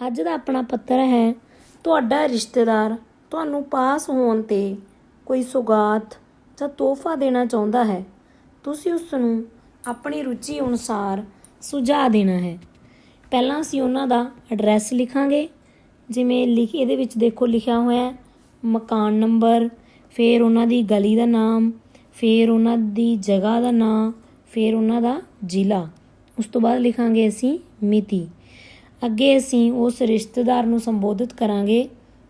ਅੱਜ ਦਾ ਆਪਣਾ ਪੱਤਰ ਹੈ, ਤੁਹਾਡਾ ਰਿਸ਼ਤੇਦਾਰ ਤੁਹਾਨੂੰ ਪਾਸ ਹੋਣ ਤੇ ਕੋਈ ਸੁਗਾਤ ਜਾਂ ਤੋਹਫਾ ਦੇਣਾ ਚਾਹੁੰਦਾ ਹੈ, ਤੁਸੀਂ ਉਸ ਨੂੰ ਆਪਣੀ ਰੁਚੀ ਅਨੁਸਾਰ ਸੁਝਾਅ ਦੇਣਾ ਹੈ। ਪਹਿਲਾਂ ਅਸੀਂ ਉਹਨਾਂ ਦਾ ਐਡਰੈਸ ਲਿਖਾਂਗੇ, ਜਿਵੇਂ ਲਿਖ, ਇਹਦੇ ਵਿੱਚ ਦੇਖੋ ਲਿਖਿਆ ਹੋਇਆ ਹੈ, ਮਕਾਨ ਨੰਬਰ, ਫਿਰ ਉਹਨਾਂ ਦੀ ਗਲੀ ਦਾ ਨਾਮ, ਫਿਰ ਉਹਨਾਂ ਦੀ ਜਗ੍ਹਾ ਦਾ ਨਾਮ ਫਿਰ ਉਹਨਾਂ ਦਾ ਜ਼ਿਲ੍ਹਾ। ਉਸ ਤੋਂ ਬਾਅਦ ਲਿਖਾਂਗੇ ਅਸੀਂ ਮਿਤੀ। ਅੱਗੇ ਅਸੀਂ ਉਸ ਰਿਸ਼ਤੇਦਾਰ ਨੂੰ ਸੰਬੋਧਿਤ ਕਰਾਂਗੇ।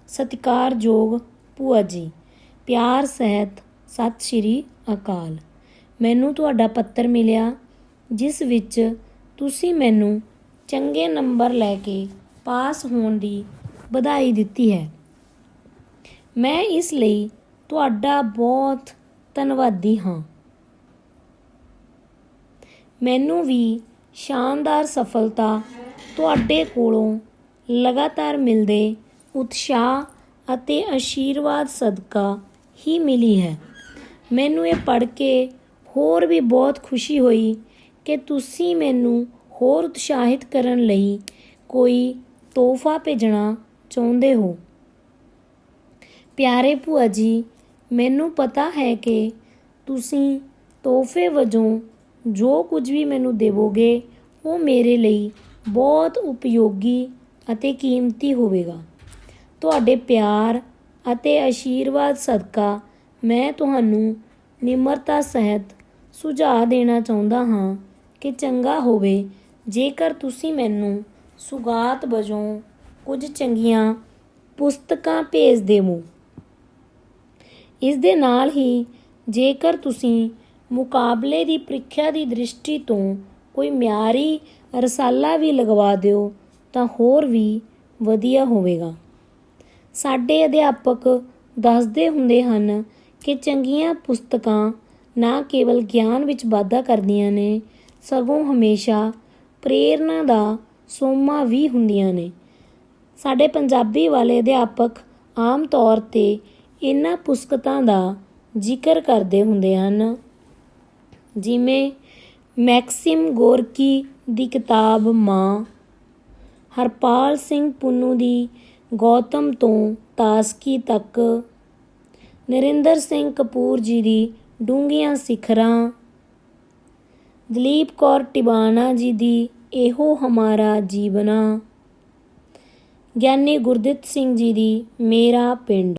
ਸਤਿਕਾਰਯੋਗ ਭੂਆ ਜੀ। ਪਿਆਰ, ਸਹਿਤ, ਸਤਿ ਸ਼੍ਰੀ ਅਕਾਲ। ਮੈਨੂੰ ਤੁਹਾਡਾ ਪੱਤਰ ਮਿਲਿਆ, ਜਿਸ ਵਿੱਚ ਤੁਸੀਂ ਮੈਨੂੰ ਚੰਗੇ ਨੰਬਰ ਲੈ ਕੇ ਪਾਸ ਹੋਣ ਦੀ ਵਧਾਈ ਦਿੱਤੀ ਹੈ। ਮੈਂ ਇਸ ਲਈ ਤੁਹਾਡਾ ਬਹੁਤ ਧੰਨਵਾਦੀ ਹਾਂ। ਮੈਨੂੰ ਵੀ ਸ਼ਾਨਦਾਰ ਸਫਲਤਾ ਤੁਹਾਡੇ ਕੋਲੋਂ ਲਗਾਤਾਰ ਮਿਲਦੇ ਉਤਸ਼ਾਹ ਅਤੇ ਆਸ਼ੀਰਵਾਦ ਸਦਕਾ ਹੀ ਮਿਲੀ ਹੈ। ਮੈਨੂੰ ਇਹ ਪੜ੍ਹ ਕੇ ਹੋਰ ਵੀ ਬਹੁਤ ਖੁਸ਼ੀ ਹੋਈ ਕਿ ਤੁਸੀਂ ਮੈਨੂੰ ਹੋਰ ਉਤਸ਼ਾਹਿਤ ਕਰਨ ਲਈ ਕੋਈ ਤੋਹਫਾ ਭੇਜਣਾ ਚਾਹੁੰਦੇ ਹੋ। ਪਿਆਰੇ ਭੂਆ ਜੀ, ਮੈਨੂੰ ਪਤਾ ਹੈ ਕਿ ਤੁਸੀਂ ਤੋਹਫੇ ਵਜੋਂ ਜੋ ਕੁਝ ਵੀ ਮੈਨੂੰ ਦੇਵੋਗੇ, ਉਹ ਮੇਰੇ ਲਈ ਬਹੁਤ ਉਪਯੋਗੀ ਅਤੇ ਕੀਮਤੀ ਹੋਵੇਗਾ। ਤੁਹਾਡੇ ਪਿਆਰ ਅਤੇ ਆਸ਼ੀਰਵਾਦ ਸਦਕਾ ਮੈਂ ਤੁਹਾਨੂੰ ਨਿਮਰਤਾ ਸਹਿਤ ਸੁਝਾਅ ਦੇਣਾ ਚਾਹੁੰਦਾ ਹਾਂ ਕਿ ਚੰਗਾ ਹੋਵੇ। ਜੇਕਰ ਤੁਸੀਂ ਮੈਨੂੰ ਸੁਗਾਤ ਵਜੋਂ ਕੁਝ ਚੰਗੀਆਂ ਪੁਸਤਕਾਂ ਭੇਜ ਦੇਵੋ। ਇਸ ਦੇ ਨਾਲ ਹੀ ਜੇਕਰ ਤੁਸੀਂ ਮੁਕਾਬਲੇ ਦੀ ਪ੍ਰੀਖਿਆ ਦੀ ਦ੍ਰਿਸ਼ਟੀ ਤੋਂ ਕੋਈ ਮਿਆਰੀ ਰਸਾਲਾ ਵੀ ਲਗਵਾ ਦਿਓ ਤਾਂ ਹੋਰ ਵੀ ਵਧੀਆ ਹੋਵੇਗਾ। ਸਾਡੇ ਅਧਿਆਪਕ ਦੱਸਦੇ ਹੁੰਦੇ ਹਨ ਕਿ ਚੰਗੀਆਂ ਪੁਸਤਕਾਂ ਨਾ ਕੇਵਲ ਗਿਆਨ ਵਿੱਚ ਵਾਧਾ ਕਰਦੀਆਂ ਨੇ, ਸਗੋਂ ਹਮੇਸ਼ਾ ਪ੍ਰੇਰਨਾ ਦਾ ਸੋਮਾ ਵੀ ਹੁੰਦੀਆਂ ਨੇ। ਸਾਡੇ ਪੰਜਾਬੀ ਵਾਲੇ ਅਧਿਆਪਕ ਆਮ ਤੌਰ ਤੇ ਇਹਨਾਂ ਪੁਸਤਕਾਂ ਦਾ ਜ਼ਿਕਰ ਕਰਦੇ ਹੁੰਦੇ ਹਨ। ਜਿਵੇਂ ਮੈਕਸਿਮ ਗੋਰਕੀ ਦੀ ਕਿਤਾਬ ਮਾਂ। ਹਰਪਾਲ ਸਿੰਘ ਪੁੰਨੂ ਦੀ ਗੌਤਮ ਤੋਂ ਤਾਸਕੀ ਤੱਕ। ਨਰਿੰਦਰ ਸਿੰਘ ਕਪੂਰ ਜੀ ਦੀ ਡੂੰਘੀਆਂ ਸਿਖਰਾਂ। ਦਲੀਪ ਕੌਰ ਟਿਬਾਣਾ ਜੀ ਦੀ ਇਹੋ ਹਮਾਰਾ ਜੀਵਨਾ। ਗਿਆਨੀ ਗੁਰਦਿੱਤ ਸਿੰਘ ਜੀ ਦੀ ਮੇਰਾ ਪਿੰਡ।